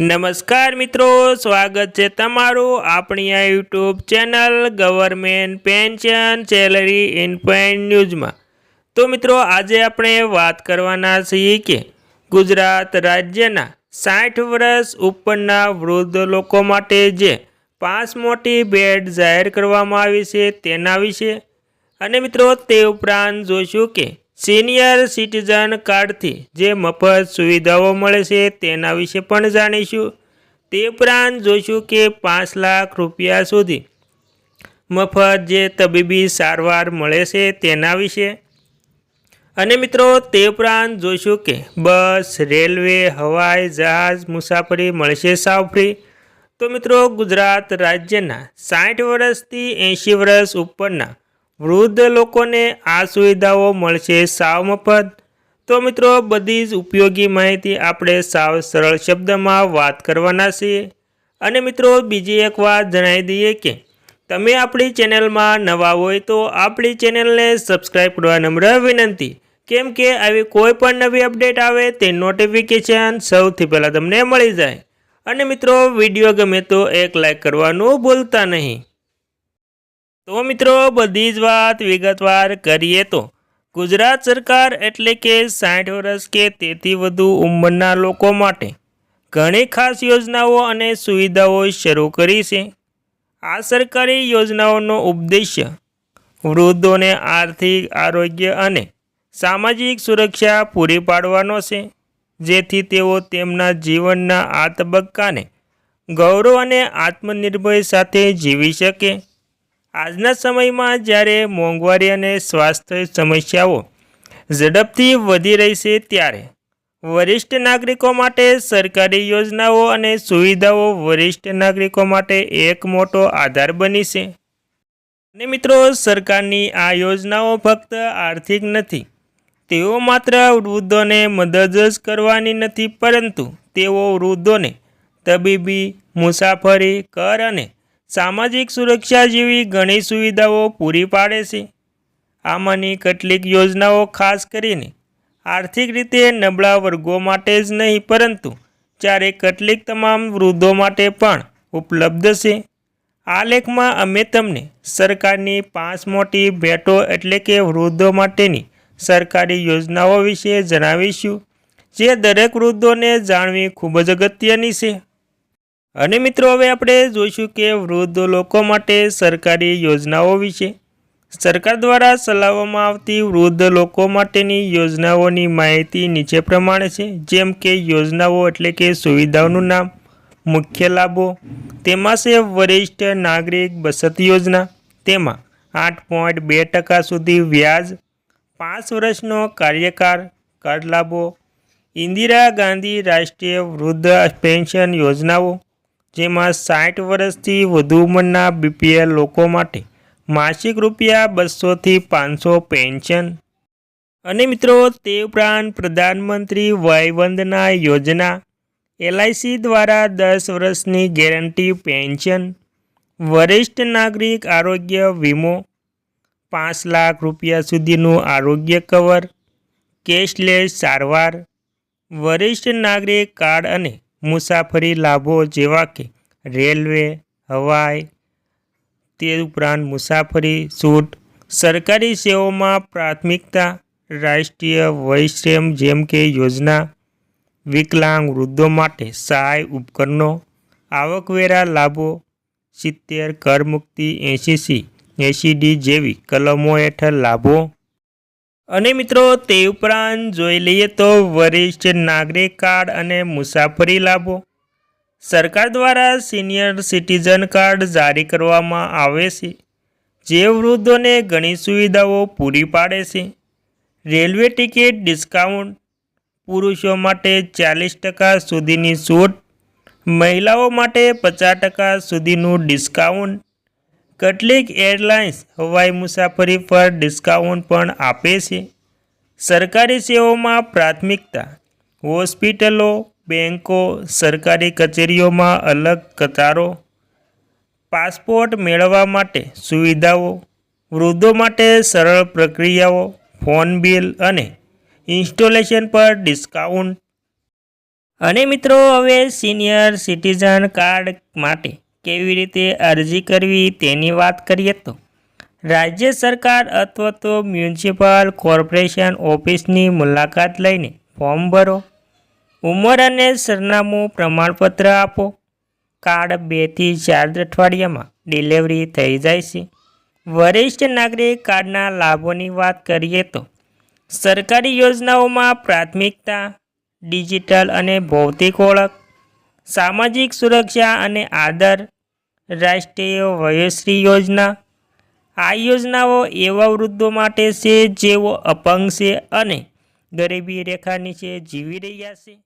નમસ્કાર મિત્રો, સ્વાગત છે તમારું આપણી આ YouTube channel government pension salary in ન્યૂઝમાં. તો મિત્રો, આજે આપણે વાત કરવાના છીએ કે ગુજરાત રાજ્યના સાઠ વર્ષ ઉપરના વૃદ્ધ લોકો માટે જે પાંચ મોટી બેડ જાહેર કરવામાં આવી છે તેના વિશે. અને મિત્રો, તે ઉપરાંત જોઈશું કે સિનિયર સિટીઝન કાર્ડથી જે મફત સુવિધાઓ મળે છે તેના વિશે પણ જાણીશું. તે ઉપરાંત જોઈશું કે પાંચ લાખ રૂપિયા સુધી મફત જે તબીબી સારવાર મળે છે તેના વિશે. અને મિત્રો, તે ઉપરાંત જોઈશું કે બસ, રેલવે, હવાઈ જહાજ, મુસાફરી મળશે સાવ ફ્રી. તો મિત્રો, ગુજરાત રાજ્યના સાઠ વર્ષથી એંશી વર્ષ ઉપરના વૃદ્ધ લોકોને આ સુવિધાઓ મળશે સાવ મફત તો મિત્રો, બધી જ ઉપયોગી માહિતી આપણે સાવ સરળ શબ્દમાં વાત કરવાના છીએ. અને મિત્રો, બીજી એક વાત જણાવી દઈએ કે, તમે આપણી ચેનલમાં નવા હોય તો આપણી ચેનલને સબસ્ક્રાઈબ કરવા નમ્ર વિનંતી. કેમ કે આવી કોઈ પણ નવી અપડેટ આવે તે નોટિફિકેશન સૌથી પહેલાં તમને મળી જાય. અને મિત્રો, વીડિયો ગમે તો એક લાઈક કરવાનું ભૂલતા નહીં. તો મિત્રો, બધી જ વાત વિગતવાર કરીએ તો, ગુજરાત સરકાર એટલે કે સાઠ વર્ષ કે તેથી વધુ ઉંમરના લોકો માટે ઘણી ખાસ યોજનાઓ અને સુવિધાઓ શરૂ કરી છે. આ સરકારી યોજનાઓનો ઉદ્દેશ્ય વૃદ્ધોને આર્થિક, આરોગ્ય અને સામાજિક સુરક્ષા પૂરી પાડવાનો છે. જેથી તેઓ તેમના જીવનના આ તબક્કાને ગૌરવ અને આત્મનિર્ભર સાથે જીવી શકે. આજના સમયમાં જ્યારે મોંઘવારી અને સ્વાસ્થ્ય સમસ્યાઓ ઝડપથી વધી રહી છે ત્યારે વરિષ્ઠ નાગરિકો માટે સરકારી યોજનાઓ અને સુવિધાઓ વરિષ્ઠ નાગરિકો માટે એક મોટો આધાર બની છે. અને મિત્રો, સરકારની આ યોજનાઓ ફક્ત આર્થિક નથી, તેઓ માત્ર વૃદ્ધોને મદદ જ કરવાની નથી, પરંતુ તેઓ વૃદ્ધોને તબીબી, મુસાફરી, કર અને સામાજિક સુરક્ષા જેવી ઘણી સુવિધાઓ પૂરી પાડે છે. આમાંની કેટલીક યોજનાઓ ખાસ કરીને આર્થિક રીતે નબળા વર્ગો માટે જ નહીં, પરંતુ જ્યારે કેટલીક તમામ વૃદ્ધો માટે પણ ઉપલબ્ધ છે. આ લેખમાં અમે તમને સરકારની પાંચ મોટી ભેટો એટલે કે વૃદ્ધો માટેની સરકારી યોજનાઓ વિશે જણાવીશું, જે દરેક વૃદ્ધોને જાણવી ખૂબ જ અગત્યની છે. અને મિત્રો, હવે આપણે જોઈશું કે વૃદ્ધ લોકો માટે સરકારી યોજનાઓ વિશે. સરકાર દ્વારા ચલાવવામાં આવતી વૃદ્ધ લોકો માટેની યોજનાઓની માહિતી નીચે પ્રમાણે છે. જેમ કે યોજનાઓ એટલે કે સુવિધાઓનું નામ, મુખ્ય લાભો, તેમાં છે વરિષ્ઠ નાગરિક બચત યોજના, તેમાં આઠ પોઈન્ટ બે ટકા સુધી વ્યાજ, પાંચ વર્ષનો કાર્યકાળ કાર્ડ લાભો, ઇન્દિરા ગાંધી રાષ્ટ્રીય વૃદ્ધ પેન્શન યોજનાઓ જેમાં સાઠ વર્ષથી વધુ ઉંમરના બીપીએલ લોકો માટે માસિક રૂપિયા બસોથી પાંચસો પેન્શન. અને મિત્રો, તે ઉપરાંત પ્રધાનમંત્રી વયવંદના યોજના, એલઆઈસી દ્વારા દસ વર્ષની ગેરંટી પેન્શન, વરિષ્ઠ નાગરિક આરોગ્ય વીમો, પાંચ લાખ રૂપિયા સુધીનું આરોગ્ય કવર, કેશલેસ સારવાર, વરિષ્ઠ નાગરિક કાર્ડ અને મુસાફરી લાભો જેવા કે રેલવે, હવાઈ તે ઉપરાંત મુસાફરી છૂટ સરકારી સેવાઓમાં પ્રાથમિકતા, રાષ્ટ્રીય વયશ્રેમ જેમ કે યોજના, વિકલાંગ વૃદ્ધો માટે સહાય ઉપકરણો, આવકવેરા લાભો, સિત્તેર કરમુક્તિ એંશીસી એંશી જેવી કલમો હેઠળ લાભો અને મિત્રો, તે ઉપરાંત જોઈ લઈએ તો વરિષ્ઠ નાગરિક કાર્ડ અને મુસાફરી લાભો. સરકાર દ્વારા સિનિયર સિટીઝન કાર્ડ જારી કરવામાં આવે છે, જે વૃદ્ધોને ઘણી સુવિધાઓ પૂરી પાડે છે. રેલવે ટિકિટ ડિસ્કાઉન્ટ પુરુષો માટે ચાલીસ ટકા સુધીની છૂટ, મહિલાઓ માટે પચાસ ટકા સુધીનું ડિસ્કાઉન્ટ કેટલીક એરલાઇન્સ હવાઈ મુસાફરી પર ડિસ્કાઉન્ટ પણ આપે છે. સરકારી સેવાઓમાં પ્રાથમિકતા, હોસ્પિટલો બેન્કો સરકારી કચેરીઓમાં અલગ કતારો, પાસપોર્ટ મેળવવા માટે સુવિધાઓ, વૃદ્ધો માટે સરળ પ્રક્રિયાઓ, ફોન બિલ અને ઇન્સ્ટોલેશન પર ડિસ્કાઉન્ટ. અને મિત્રો, હવે સિનિયર સિટીઝન કાર્ડ માટે કેવી રીતે અરજી કરવી તેની વાત કરીએ તો, રાજ્ય સરકાર અથવા તો મ્યુનિસિપલ કોર્પોરેશન ઓફિસની મુલાકાત લઈને ફોર્મ ભરો, ઉંમર અને સરનામું પ્રમાણપત્ર આપો, કાર્ડ બેથી ચાર અઠવાડિયામાં ડિલિવરી થઈ જાય છે. વરિષ્ઠ નાગરિક કાર્ડના લાભોની વાત કરીએ તો, સરકારી યોજનાઓમાં પ્રાથમિકતા, ડિજિટલ અને ભૌતિક ઓળખ સામાજિક સુરક્ષા અને આદર, રાષ્ટ્રીય વયશ્રી યોજના. આ યોજનાઓ એવા વૃદ્ધો માટે છે જેઓ અપંગ છે અને ગરીબી રેખા નીચે જીવી રહ્યા છે.